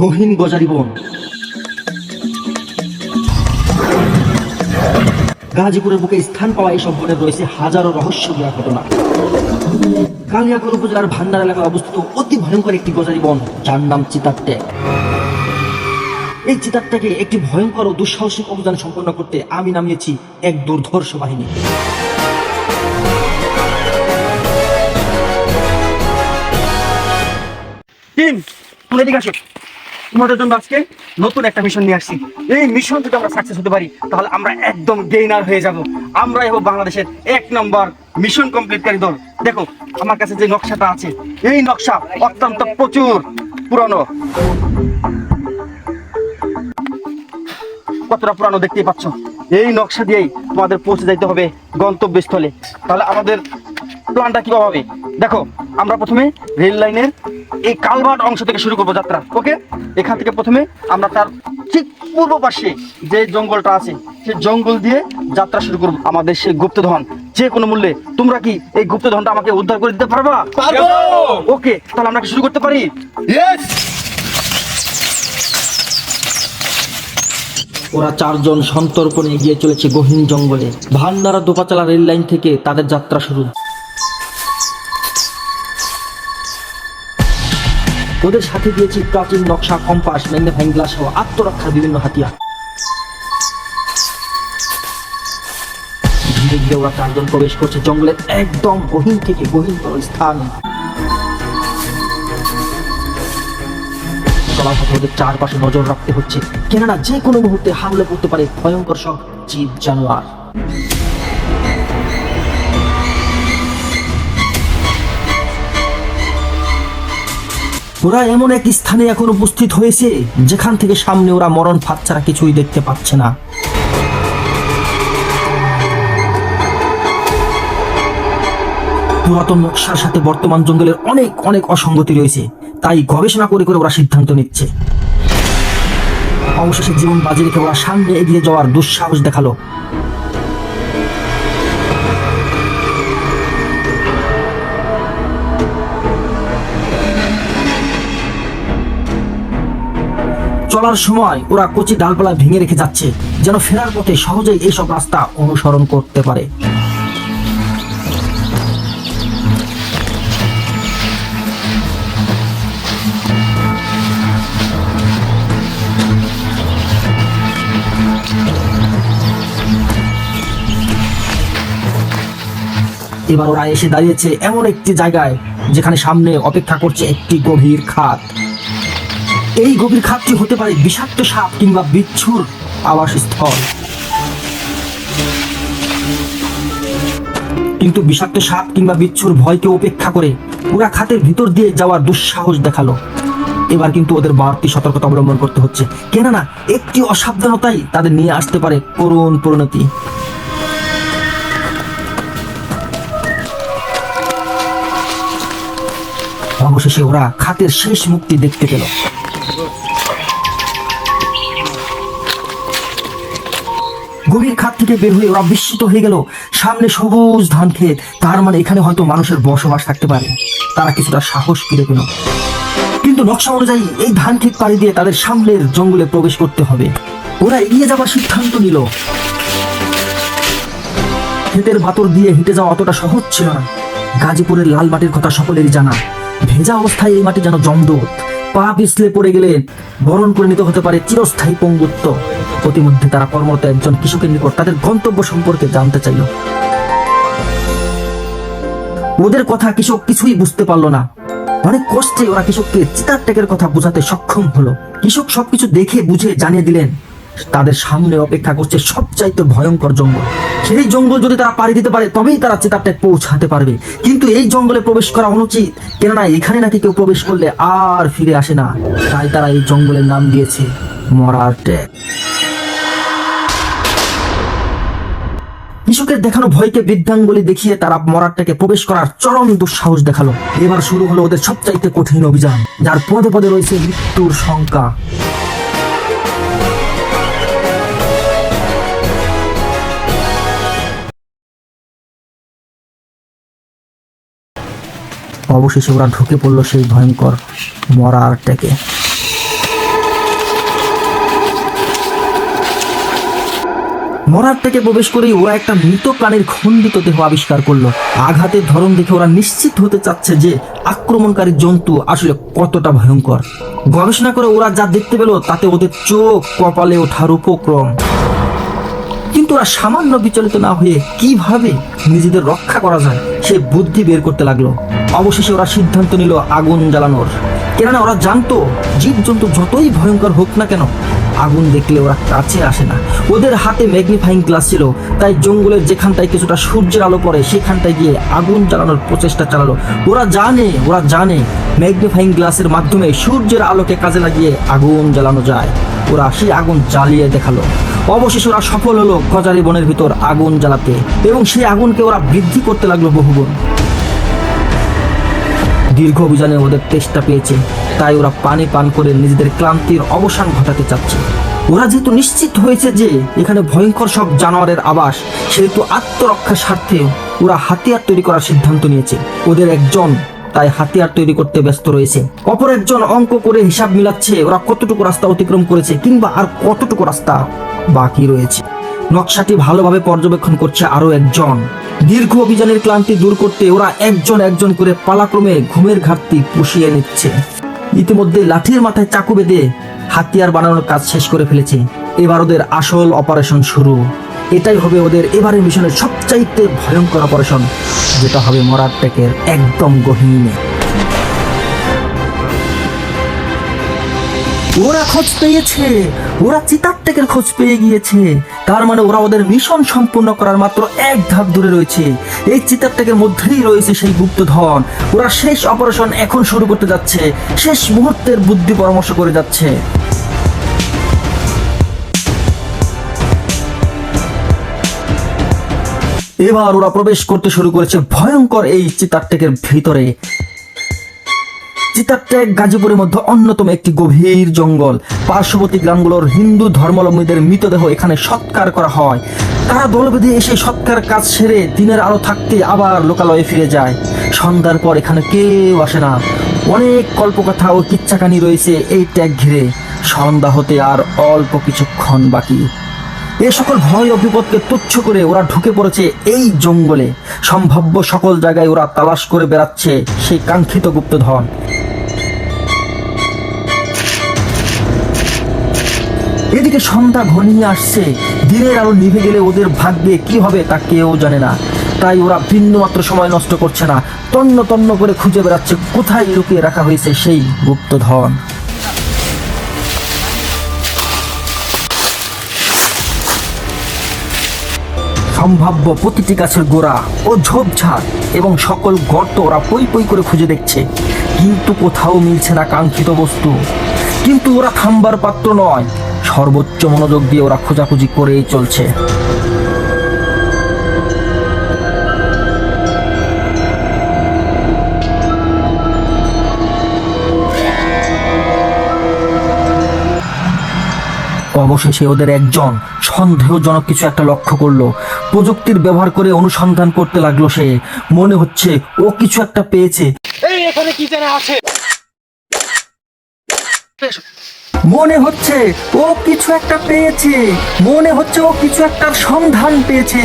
গহীন গজারি বন। গাজীপুরের বুকে স্থান পাওয়া এইসব বনের রয়েছে হাজারো রহস্যময় ঘটনা। কালিয়াকর উপজেলার ভান্ডার এলাকায় অবস্থিত অতি ভয়ঙ্কর একটি গজারি বন, যার নাম চিতারটেক এই চিতারটাকে একটি ভয়ঙ্কর ও দুঃসাহসিক অভিযান সম্পন্ন করতে আমি নামিয়েছি এক দুর্ধর্ষ বাহিনী। টিম তোমরা এদিকে আসো? তোমাদের জন্য আজকে নতুন একটা মিশন নিয়ে আসছি। এই মিশন যদি আমরা সাকসেস হতে পারি, তাহলে আমরা একদম গেইনার হয়ে যাব। আমরা হব বাংলাদেশের এক নম্বর মিশন কমপ্লিটকারী দল। দেখো, আমার কাছে যে নকশাটা আছে, এই নকশা অত্যন্ত প্রচুর পুরনো। কতটা পুরানো দেখতেই পাচ্ছ? এই নকশা দিয়েই তোমাদের পৌঁছে যাইতে হবে গন্তব্যস্থলে। তাহলে আমাদের প্ল্যানটা কীভাবে হবে? দেখো আমরা প্রথমে রেল লাইনের এই কালভার্ট অংশ থেকে শুরু করব যাত্রা ওকে? এখান থেকে প্রথমে আমরা তার ঠিক পূর্ব পাশে যে জঙ্গলটা আছে সেই জঙ্গল দিয়ে যাত্রা শুরু করব। আমাদের সেই গুপ্তধন যে কোনো মূল্যে। তোমরা কি এই গুপ্তধনটা আমাকে উদ্ধার করে দিতে পারবা? ওকে তাহলে আমরা কি শুরু করতে পারি? ওরা চারজন সন্তর্পণে এগিয়ে চলেছে গহীন জঙ্গলে। ভান্ডারা দোপাচালা রেল লাইন থেকে তাদের যাত্রা শুরু। ওদের সাথে দিয়েছি প্রাচীন নকশা, কম্পাস ম্যাগনেফাইং গ্লাস সহ আত্মরক্ষার বিভিন্ন হাতিয়ার। ধীরে ধীরে ওরা চারজন প্রবেশ করছে জঙ্গলের একদম গহীন থেকে গহীনতর স্থান। ওদের চারপাশে নজর রাখতে হচ্ছে। কেননা যে কোনো মুহূর্তে হামলে পড়তে পারে ভয়ঙ্কর সব জীব জানোয়ার ওরা এমন এক স্থানে এখন উপস্থিত হয়েছে, যেখান থেকে সামনে ওরা মরণ ফাঁদ ছাড়া কিছুই দেখতে পাচ্ছে না। পুরাতন নকশার সাথে বর্তমান জঙ্গলের অনেক অনেক অসঙ্গতি রয়েছে, তাই গবেষণা করে করে ওরা সিদ্ধান্ত নিচ্ছে। অবশেষে জীবন বাজি রেখে ওরা সামনে এগিয়ে যাওয়ার দুঃসাহস দেখাল। চলার সময় ওরা কচি ডালপালা ভেঙে রেখে যাচ্ছে, যেন ফেরার পথে সহজেই এইসব রাস্তা অনুসরণ করতে পারে। এবার ওরা এসে দাঁড়িয়েছে এমন একটি জায়গায়, যেখানে সামনে অপেক্ষা করছে একটি গভীর খাত। এই গভীর খাতটি হতে পারে বিষাক্ত সাপ কিংবা বিচ্ছুর আবাসস্থল। কিন্তু বিষাক্ত সাপ কিংবা বিচ্ছুর ভয়কে উপেক্ষা করে ওরা খাতের ভিতর দিয়ে যাওয়ার দুঃসাহস দেখাল। এবার কিন্তু ওদের বাড়তি সতর্কতা অবলম্বন করতে হচ্ছে। কেননা, একটি অসাবধানতাই তাদের নিয়ে আসতে পারে করুণ পরিণতি। অবশেষে ওরা খাতের শেষ মুক্তি দেখতে পেল। গভীর খাত থেকে বের হয়ে ওরা বিস্মিত হয়ে গেল। সামনে সবুজ ধান ক্ষেত। তার মানে এখানে হয়তো মানুষের বসবাস থাকতে পারে। তারা কিছুটা সাহস ফিরে পেল। কিন্তু নকশা অনুযায়ী এই ধান ক্ষেত পাড়ি দিয়ে তাদের সামনের জঙ্গলে প্রবেশ করতে হবে। ওরা এগিয়ে যাওয়ার সিদ্ধান্ত নিল। ক্ষেতের ভাতর দিয়ে হেঁটে যাওয়া অতটা সহজ ছিল না। গাজীপুরের লাল মাটির কথা সকলেরই জানা। ভেজা অবস্থায় এই মাটি যেন জমদূত। পা পিছলে পড়ে গেলে বরণ করে নিতে হতে পারে চিরস্থায়ী পঙ্গুত্ব। প্রতিমধ্যে তারা কর্মরত একজন কৃষকের নিকট তাদের গন্তব্য সম্পর্কে জানতে চাইল। ওদের কথা কৃষক কিছুই বুঝতে পারল না। অনেক কষ্টে ওরা কৃষককে চিতার টেকের কথা বোঝাতে সক্ষম হলো। কৃষক সবকিছু দেখে, বুঝে, জানিয়ে দিলেন, তাদের সামনে অপেক্ষা করছে সবচাইতে ভয়ঙ্কর জঙ্গল। সেই জঙ্গল যদি তারা পাড়ি দিতে পারে, তবেই তারা চিতার টেক পৌঁছাতে পারবে। কিন্তু এই জঙ্গলে প্রবেশ করা অনুচিত। কেননা এখানে নাকি কেউ প্রবেশ করলে আর ফিরে আসে না। তাই তারা এই জঙ্গলের নাম দিয়েছে মরার টেক। কৃষকের দেখানো ভয়কে বৃদ্ধাঙ্গুলি দেখিয়ে তারা মরারটাকে প্রবেশ করার চরম দুঃসাহস দেখাল। এবার শুরু হলো ওদের সবচাইতে কঠিন অভিযান, যার পদে পদে রয়েছে মৃত্যুর শঙ্কা অবশেষে ওরা ঢুকে পড়ল সেই ভয়ঙ্কর মরার মরার থেকে প্রবেশ করেই ওরা একটা মৃত প্রাণীর খণ্ডিত দেহ আবিষ্কার করল। আঘাতের ধরন দেখে ওরা নিশ্চিত হতে চাচ্ছে যে আক্রমণকারী জন্তু আসলে কতটা ভয়ঙ্কর। গবেষণা করে ওরা যা দেখতে পেল, তাতে ওদের চোখ, কপালে ওঠার উপক্রম। কিন্তু ওরা সামান্য বিচলিত না হয়ে কীভাবে নিজেদের রক্ষা করা যায়, সে বুদ্ধি বের করতে লাগল। অবশেষে ওরা সিদ্ধান্ত নিল আগুন জ্বালানোর। কেননা ওরা জানতো জীবজন্তু যতই ভয়ঙ্কর হোক না কেন আগুন দেখলে ওরা কাছে আসে না। ওদের হাতে ম্যাগনিফাইং গ্লাস ছিল, তাই জঙ্গলের যেখানটায় কিছুটা সূর্যের আলো পড়ে, সেখানটায় গিয়ে আগুন জ্বালানোর প্রচেষ্টা চালালো। ওরা জানে ওরা জানে ম্যাগনিফাইং গ্লাসের মাধ্যমে সূর্যের আলোকে কাজে লাগিয়ে আগুন জ্বালানো যায়। ওরা সেই আগুন জ্বালিয়ে দেখাল। অবশেষে ওরা সফল হলো গজারি বনের ভিতর আগুন জ্বালাতে, এবং সেই আগুনকে ওরা বৃদ্ধি করতে লাগল বহুগুণ। দীর্ঘ অভিযানে ওদের তেষ্টা পেয়েছে। তাই ওরা পানি পান করে নিজেদের ক্লান্তির অবসান ঘটাতে চাচ্ছে। ওরা যেহেতু নিশ্চিত হয়েছে যে এখানে ভয়ঙ্কর সব জানোয়ারের আবাস, সেহেতু আত্মরক্ষার স্বার্থে ওরা হাতিয়ার তৈরি করার সিদ্ধান্ত নিয়েছে। ওদের একজন তাই হাতিয়ার তৈরি করতে ব্যস্ত রয়েছে। অপর একজন অঙ্ক করে হিসাব মিলাচ্ছে ওরা কতটুকু রাস্তা অতিক্রম করেছে কিংবা আর কতটুকু রাস্তা বাকি রয়েছে। নকশাটি ভালোভাবে পর্যবেক্ষণ করছে আরও একজন। দীর্ঘ অভিযানের ক্লান্তি দূর করতে ওরা একজন একজন করে পালাক্রমে ঘুমের ঘাটতি পুষিয়ে নিচ্ছে। ইতিমধ্যে লাঠির মাথায় চাকু বেঁধে হাতিয়ার বানানোর কাজ শেষ করে ফেলেছে। এবার ওদের আসল অপারেশন শুরু। এটাই হবে ওদের এবারের মিশনের সবচাইতে ভয়ঙ্কর অপারেশন, যেটা হবে মরার ট্যাকের একদম গহীনে। ওরা খোঁজ পেয়েছে। ওরা চিতার টেকের খোঁজ পেয়ে গিয়েছে। তার মানে ওরা ওদের মিশন সম্পূর্ণ করার মাত্র এক ধাপ দূরে রয়েছে। এই চিতার টেকের মধ্যেই রয়েছে সেই গুপ্তধন। ওরা শেষ অপারেশন এখন শুরু করতে যাচ্ছে। শেষ মুহূর্তের বুদ্ধি পরামর্শ করে যাচ্ছে। এবার ওরা প্রবেশ করতে শুরু করেছে ভয়ঙ্কর এই চিতার টেকের চিতারটেক গাজীপুরের মধ্যে অন্যতম একটি গভীর জঙ্গল। পার্শ্ববর্তী গ্রামগুলোর হিন্দু ধর্মাবলম্বীদের মৃতদেহ এখানে সৎকার করা হয়। তারা দল বেঁধে এসে সৎকার কাজ সেরে দিনের আলো থাকতে আবার লোকালয়ে ফিরে যায়। সন্ধ্যার পর এখানে কেউ আসে না। অনেক কল্পকথা ও কিচ্ছাকানি রয়েছে এই ট্যাগ ঘিরে। সন্ধ্যা হতে আর অল্প কিছুক্ষণ বাকি। এ সকল ভয় ও বিপদকে তুচ্ছ করে ওরা ঢুকে পড়েছে এই জঙ্গলে। সম্ভাব্য সকল জায়গায় ওরা তালাশ করে বেড়াচ্ছে সেই কাঙ্ক্ষিত গুপ্তধন। এদিকে সন্ধ্যা ঘনিয়ে আসছে। দিনের আলো নিভে গেলে ওদের ভাগ্যে কি হবে তা কেউ জানে না। তাই ওরা ভিন্ন মাত্র সময় নষ্ট করছে না। তন্ন তন্ন করে খুঁজে বেড়াচ্ছে কোথায় লুকিয়ে রাখা হয়েছে সেই গুপ্তধন। সম্ভাব্য প্রতিটি গাছের গোড়া ও ঝোপঝাড় এবং সকল গর্ত ওরা পই পই করে খুঁজে দেখছে। কিন্তু কোথাও মিলছে না কাঙ্ক্ষিত বস্তু। কিন্তু ওরা থামবার পাত্র নয়। সর্বোচ্চ মনোযোগ দিয়ে ওরা খোঁজাখুঁজি করেই চলছে। অবশেষে ওদের একজন সন্দেহজনক কিছু একটা লক্ষ্য করল। প্রযুক্তির ব্যবহার করে অনুসন্ধান করতে লাগল সে। মনে হচ্ছে ও কিছু একটা পেয়েছে। এই এখানে কি জানা আছে? মনে হচ্ছে ও কিছু একটা পেয়েছে। মনে হচ্ছে ও কিছু একটা সন্ধান পেয়েছে।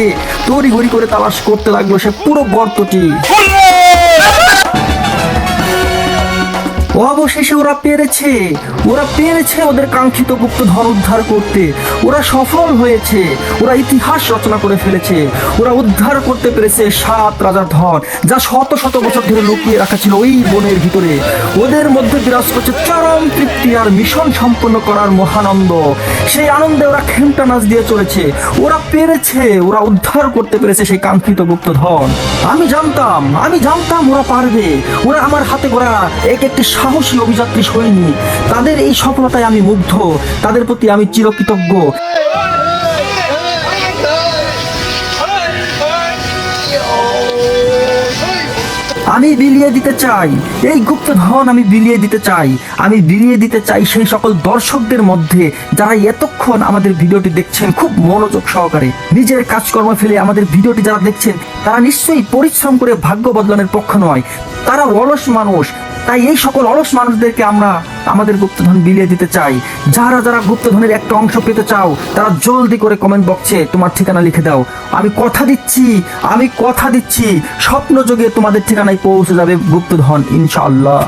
তড়িঘড়ি করে তালাশ করতে লাগল সে পুরো গর্তটি। অবশেষে ওরা পেরেছে। ওরা পেরেছে ওদের কাঙ্ক্ষিত গুপ্ত গুপ্তধন উদ্ধার করতে। ওরা সফল হয়েছে। ওরা ইতিহাস রচনা করে ফেলেছে। ওরা উদ্ধার করতে পেরেছে সাত রাজার ধন, যা শত শত বছর ধরে লুকিয়ে রাখা ছিল ওই বনের ভিতরে। ওদের মধ্যে বিরাজ করছে চরম তৃপ্তি আর মিশন সম্পন্ন করার মহানন্দ সেই আনন্দে ওরা খেমটা নাচ দিয়ে চলেছে। ওরা পেরেছে, ওরা উদ্ধার করতে পেরেছে সেই কাঙ্ক্ষিত গুপ্ত ধন। আমি জানতাম আমি জানতাম ওরা পারবে। ওরা আমার হাতে গড়া এক একটি সাহসী অভিযাত্রী সৈনিক তাদের এই সফলতায় আমি মুগ্ধ। তাদের প্রতি আমি চিরকৃতজ্ঞ। আমি বিলিয়ে দিতে চাই। এই গুপ্তধন আমি বিলিয়ে দিতে চাই। আমি বিলিয়ে দিতে চাই সেই সকল দর্শকদের মধ্যে যারা এতক্ষণ আমাদের ভিডিওটি দেখছেন খুব মনোযোগ সহকারে। নিজের কাজকর্ম ফেলে আমাদের ভিডিওটি যারা দেখছেন, তারা নিশ্চয়ই পরিশ্রম করে ভাগ্য বদলানোর পক্ষ নয়। তারা অলস মানুষ। তাই এই সকল অলস মানুষদেরকে আমরা আমাদের গুপ্তধন বিলিয়ে দিতে চাই। যারা যারা গুপ্তধনের একটা অংশ পেতে চাও, তারা জলদি করে কমেন্ট বক্সে তোমার ঠিকানা লিখে দাও। আমি কথা দিচ্ছি, আমি কথা দিচ্ছি। স্বপ্ন যোগে তোমাদের ঠিকানায় পৌঁছে যাবে গুপ্তধন, ইনশাআল্লাহ।